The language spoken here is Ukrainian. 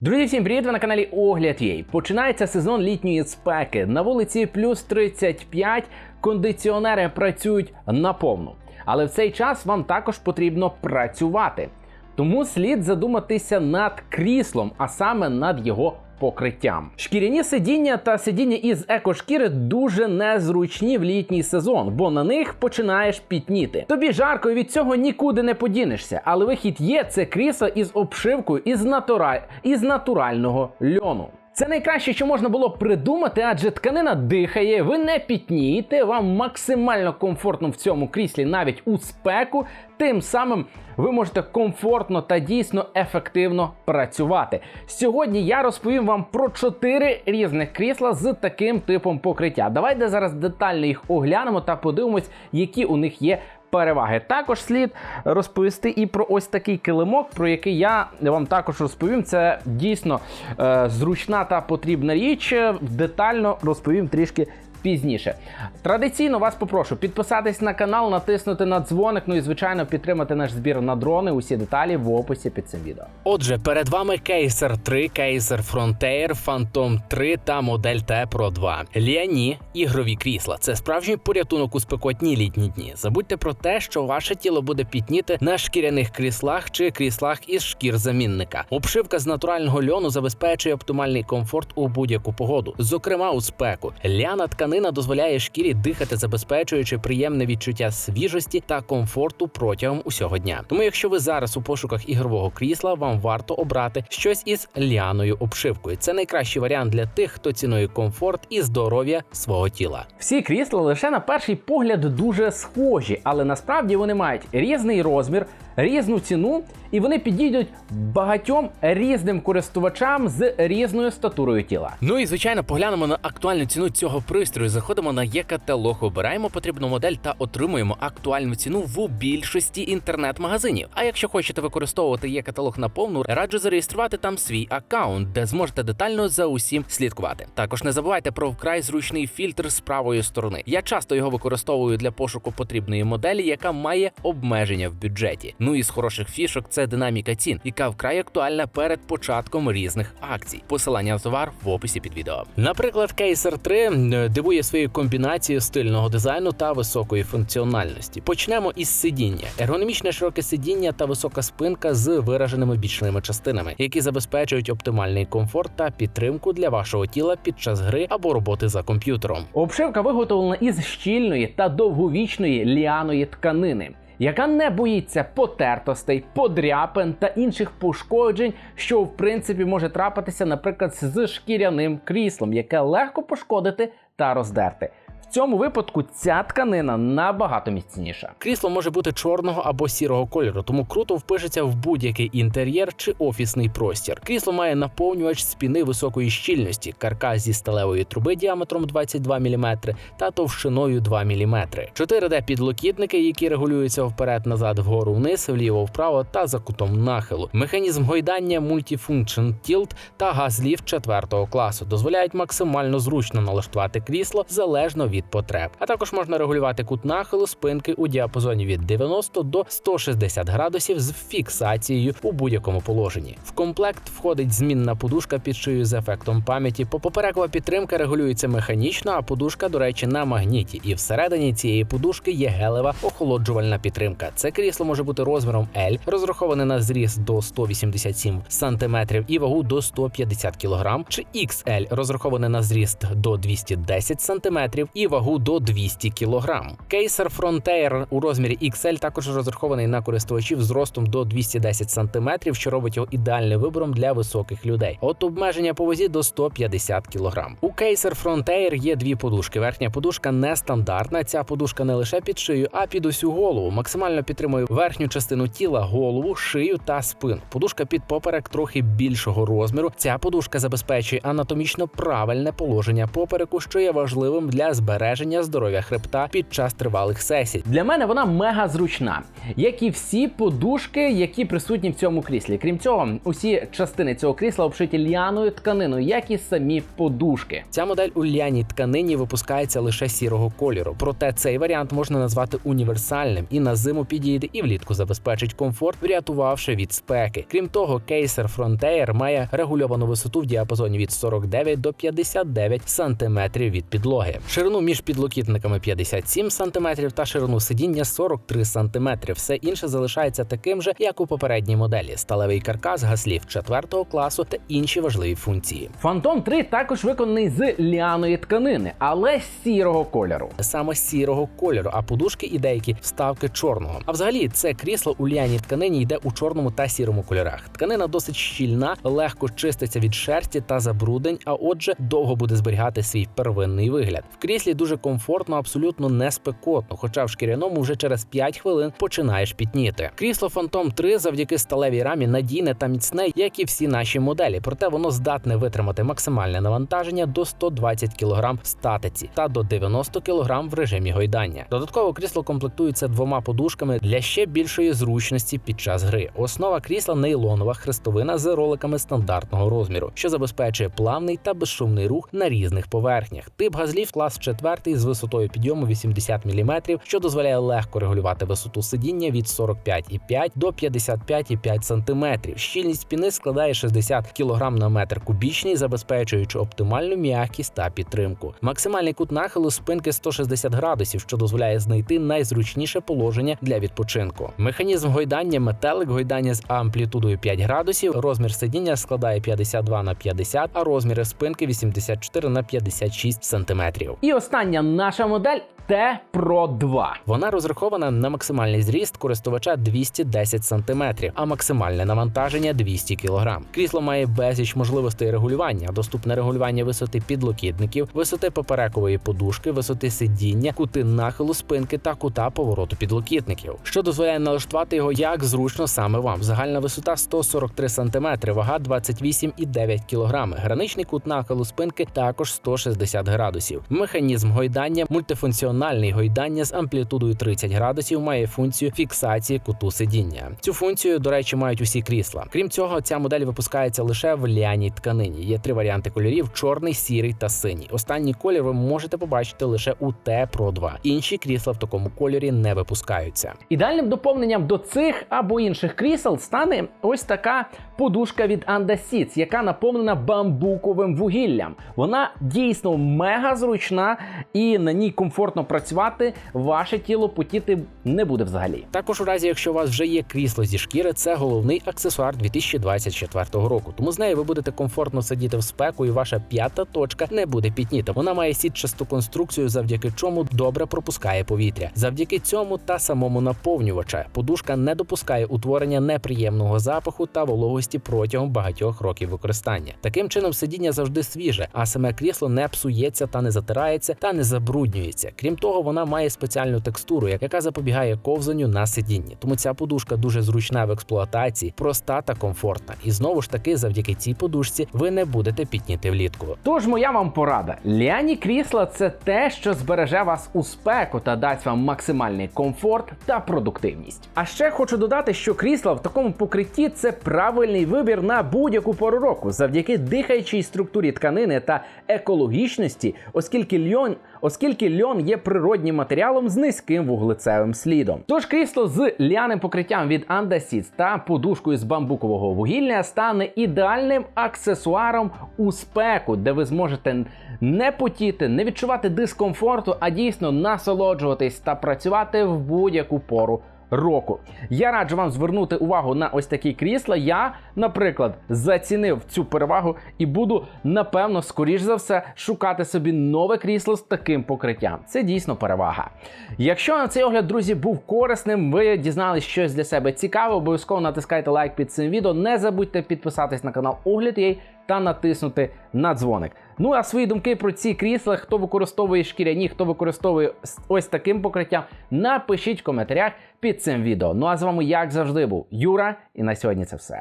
Друзі, всім привіт! Ви на каналі Огляд Єй. Починається сезон літньої спеки. На вулиці плюс 35, кондиціонери працюють наповну. Але в цей час вам також потрібно працювати. Тому слід задуматися над кріслом, а саме над його покриттям. Шкіряні сидіння та сидіння із екошкіри дуже незручні в літній сезон, бо на них починаєш пітніти. Тобі жарко і від цього нікуди не подінешся, але вихід є це крісло із обшивкою із, натура... із натурального льону. Це найкраще, що можна було придумати, адже тканина дихає, ви не пітнієте, вам максимально комфортно в цьому кріслі навіть у спеку. Тим самим ви можете комфортно та дійсно ефективно працювати. Сьогодні я розповім вам про чотири різних крісла з таким типом покриття. Давайте зараз детально їх оглянемо та подивимось, які у них є переваги. Також слід розповісти і про ось такий килимок, про який я вам також розповім. Це дійсно е, зручна та потрібна річ. Детально розповім трішки. Пізніше традиційно вас попрошу підписатись на канал, натиснути на дзвоник. Ну і звичайно підтримати наш збір на дрони. Усі деталі в описі під цим відео. Отже, перед вами Кейсер 3, Кейсер Frontier, Phantom 3 та модель T Pro 2. Ліані ігрові крісла. Це справжній порятунок у спекотні літні дні. Забудьте про те, що ваше тіло буде пітніти на шкіряних кріслах чи кріслах із шкір замінника. Обшивка з натурального льону забезпечує оптимальний комфорт у будь-яку погоду, зокрема у спеку. Ляна тканина дозволяє шкірі дихати, забезпечуючи приємне відчуття свіжості та комфорту протягом усього дня. Тому, якщо ви зараз у пошуках ігрового крісла, вам варто обрати щось із ляною обшивкою. Це найкращий варіант для тих, хто цінує комфорт і здоров'я свого тіла. Всі крісла лише на перший погляд дуже схожі, але насправді вони мають різний розмір, різну ціну, і вони підійдуть багатьом різним користувачам з різною статурою тіла. Ну і звичайно, поглянемо на актуальну ціну цього пристрою. Заходимо на є-каталог, обираємо потрібну модель та отримуємо актуальну ціну в більшості інтернет-магазинів. А якщо хочете використовувати є-каталог наповну, раджу зареєструвати там свій аккаунт, де зможете детально за усім слідкувати. Також не забувайте про вкрай зручний фільтр з правої сторони. Я часто його використовую для пошуку потрібної моделі, яка має обмеження в бюджеті. Ну і з хороших фішок це динаміка цін, яка вкрай актуальна перед початком різних акцій. Посилання на товар в описі під відео. Наприклад, Кейсер 3 е, дивує своєю комбінацією стильного дизайну та високої функціональності. Почнемо із сидіння. Ергономічне широке сидіння та висока спинка з вираженими бічними частинами, які забезпечують оптимальний комфорт та підтримку для вашого тіла під час гри або роботи за комп'ютером. Обшивка виготовлена із щільної та довговічної ліаної тканини. Яка не боїться потертостей, подряпин та інших пошкоджень, що в принципі може трапитися, наприклад, з шкіряним кріслом, яке легко пошкодити та роздерти. В цьому випадку ця тканина набагато міцніша. Крісло може бути чорного або сірого кольору, тому круто впишеться в будь-який інтер'єр чи офісний простір. Крісло має наповнювач спіни високої щільності, каркас зі сталевої труби діаметром 22 мм та товщиною 2 мм. 4D підлокітники, які регулюються вперед-назад, вгору вниз, вліво-вправо та за кутом нахилу. Механізм гойдання Multifunction Tilt та газліфт 4 класу дозволяють максимально зручно налаштувати крісло залежно від потреб. А також можна регулювати кут нахилу спинки у діапазоні від 90 до 160 градусів з фіксацією у будь-якому положенні. В комплект входить змінна подушка під шию з ефектом пам'яті. Поперекова підтримка регулюється механічно, а подушка, до речі, на магніті. І всередині цієї подушки є гелева охолоджувальна підтримка. Це крісло може бути розміром L, розраховане на зріст до 187 см і вагу до 150 кг, чи XL, розраховане на зріст до 210 см і вагу до 200 кг. Кейсер Frontier у розмірі XL також розрахований на користувачів з ростом до 210 см, що робить його ідеальним вибором для високих людей. От обмеження по вазі до 150 кг. У Кейсер Frontier є дві подушки. Верхня подушка нестандартна. Ця подушка не лише під шию, а під усю голову. Максимально підтримує верхню частину тіла, голову, шию та спину. Подушка під поперек трохи більшого розміру. Ця подушка забезпечує анатомічно правильне положення попереку, що є важливим для збереження збереження здоров'я хребта під час тривалих сесій. Для мене вона мега зручна, як і всі подушки, які присутні в цьому кріслі. Крім цього, усі частини цього крісла обшиті ліаною тканиною, як і самі подушки. Ця модель у ляній тканині випускається лише сірого кольору. Проте цей варіант можна назвати універсальним і на зиму підійде, і влітку забезпечить комфорт, врятувавши від спеки. Крім того, кейсер Frontier має регульовану висоту в діапазоні від 49 до 59 см від підлоги, ширину між підлокітниками 57 см та ширину сидіння 43 см. Все інше залишається таким же, як у попередній моделі: сталевий каркас, гаслів 4 класу та інші важливі функції. Phantom 3 також виконаний з ліаної тканини, але сірого кольору. саме сірого кольору, а подушки і деякі вставки чорного. А взагалі це крісло у ліаній тканині йде у чорному та сірому кольорах. Тканина досить щільна, легко чиститься від шерсті та забруднень, а отже, довго буде зберігати свій первинний вигляд. В кріслі дуже комфортно, абсолютно не спекотно, хоча в шкіряному вже через 5 хвилин починаєш пітніти. Крісло Phantom 3 завдяки сталевій рамі надійне та міцне, як і всі наші моделі, проте воно здатне витримати максимальне навантаження до 120 кг в статиці та до 90 кг в режимі гойдання. Додатково крісло комплектується двома подушками для ще більшої зручності під час гри. Основа крісла нейлонова хрестовина з роликами стандартного розміру, що забезпечує плавний та безшумний рух на різних поверхнях. Тип газлів клас 4 з висотою підйому 80 мм, що дозволяє легко регулювати висоту сидіння від 45,5 до 55,5 см. Щільність спіни складає 60 кг на метр кубічний, забезпечуючи оптимальну м'якість та підтримку. Максимальний кут нахилу спинки 160 градусів, що дозволяє знайти найзручніше положення для відпочинку. Механізм гойдання метелик гойдання з амплітудою 5 градусів. Розмір сидіння складає 52 на 50, а розміри спинки 84 на 56 см. І остання наша модель T Pro 2. Вона розрахована на максимальний зріст користувача 210 см, а максимальне навантаження 200 кг. Крісло має безліч можливостей регулювання, доступне регулювання висоти підлокітників, висоти поперекової подушки, висоти сидіння, кути нахилу спинки та кута повороту підлокітників, що дозволяє налаштувати його як зручно саме вам. Загальна висота 143 см, вага 28,9 кг. Граничний кут нахилу спинки також 160 градусів. Механізм гойдання мультифункціональний гойдання з амплітудою 30 градусів має функцію фіксації куту сидіння. Цю функцію, до речі, мають усі крісла. Крім цього, ця модель випускається лише в ляній тканині. Є три варіанти кольорів: чорний, сірий та синій. Останній колір ви можете побачити лише у Pro 2. Інші крісла в такому кольорі не випускаються. Ідеальним доповненням до цих або інших крісел стане ось така подушка від Anda Seats, яка наповнена бамбуковим вугіллям. Вона дійсно мега зручна і на ній комфортно працювати. Ваше тіло потіти не буде взагалі. Також у разі, якщо у вас вже є крісло зі шкіри, це головний аксесуар 2024 року. Тому з нею ви будете комфортно сидіти в спеку, і ваша п'ята точка не буде пітніти. Вона має сітчасту конструкцію, завдяки чому добре пропускає повітря. Завдяки цьому та самому наповнювача подушка не допускає утворення неприємного запаху та вологості протягом багатьох років використання. Таким чином, сидіння завжди свіже, а саме крісло не псується та не затирається та не забруднюється. Крім того, вона має спеціальну текстуру, яка запобігає ковзанню на сидінні. Тому ця подушка дуже зручна в експлуатації, проста та комфортна. І знову ж таки, завдяки цій подушці, ви не будете пітніти влітку. Тож моя вам порада: ляні крісла це те, що збереже вас у спеку та дасть вам максимальний комфорт та продуктивність. А ще хочу додати, що крісла в такому покритті це правильний вибір на будь-яку пору року, завдяки дихаючій структурі тканини та екологічності, оскільки льон. Оскільки льон є природнім матеріалом з низьким вуглецевим слідом. Тож крісло з ляним покриттям від Андасіц та подушкою з бамбукового вугілля стане ідеальним аксесуаром у спеку, де ви зможете не потіти, не відчувати дискомфорту, а дійсно насолоджуватись та працювати в будь-яку пору. Року я раджу вам звернути увагу на ось такі крісла. Я, наприклад, зацінив цю перевагу і буду напевно, скоріш за все, шукати собі нове крісло з таким покриттям. Це дійсно перевага. Якщо на цей огляд, друзі, був корисним, ви дізнались щось для себе цікаве, обов'язково натискайте лайк під цим відео. Не забудьте підписатись на канал Огляд.ua та натиснути на дзвоник. Ну а свої думки про ці крісла, хто використовує шкіряні, хто використовує ось таким покриттям, напишіть в коментарях під цим відео. Ну а з вами, як завжди, був Юра, і на сьогодні це все.